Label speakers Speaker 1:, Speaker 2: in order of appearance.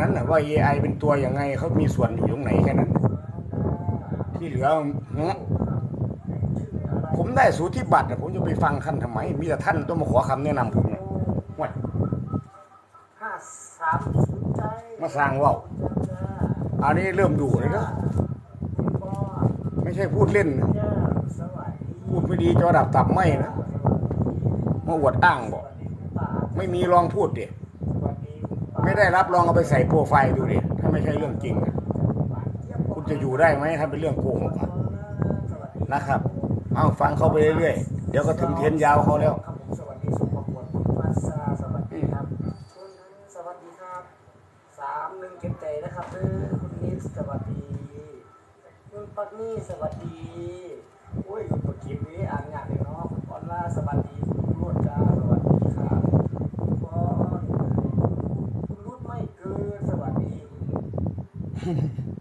Speaker 1: นั้นนะว่า AI เป็นตัวยังไงเขามีส่วนอยู่ตรงไหนแค่นั้น ที่เหลือ ผมได้สูติบัตรผมจะไปฟังท่านทำไม มีแต่ท่านต้องมาขอคำแนะนำผมนะห่ย
Speaker 2: ห้าสามศูนย์ใจ
Speaker 1: มาสร้างว่าวอันนี้เริ่มดูเลยนะไม่ใช่พูดเล่นนะพูดไม่ดีจะระดับตับไม่นะมาอวดอ้างบอก ไม่มีลองพูดดิ
Speaker 2: สวัสดีคุณป้า
Speaker 1: ไม่ได้รับรองเอาไปใส่โปรไฟล์ดูดิถ้าไม่ใช่เรื่องจริง คุณจะอยู่ได้ไหมถ้าเป็นเรื่องโกหกอะ
Speaker 2: สวัสดี
Speaker 1: นะครับ เอาฟังเขาไปเรื่อยๆเดี๋ยวก็ถึงเทียนยาวเขาแล้ว
Speaker 2: สวัสดีสุภพลคุณมาซาสวัสดีครับสามหนึ่งเก็บใจนะครับเออคุณนิดสวัสดีคุณปักนี่สวัสดี はい。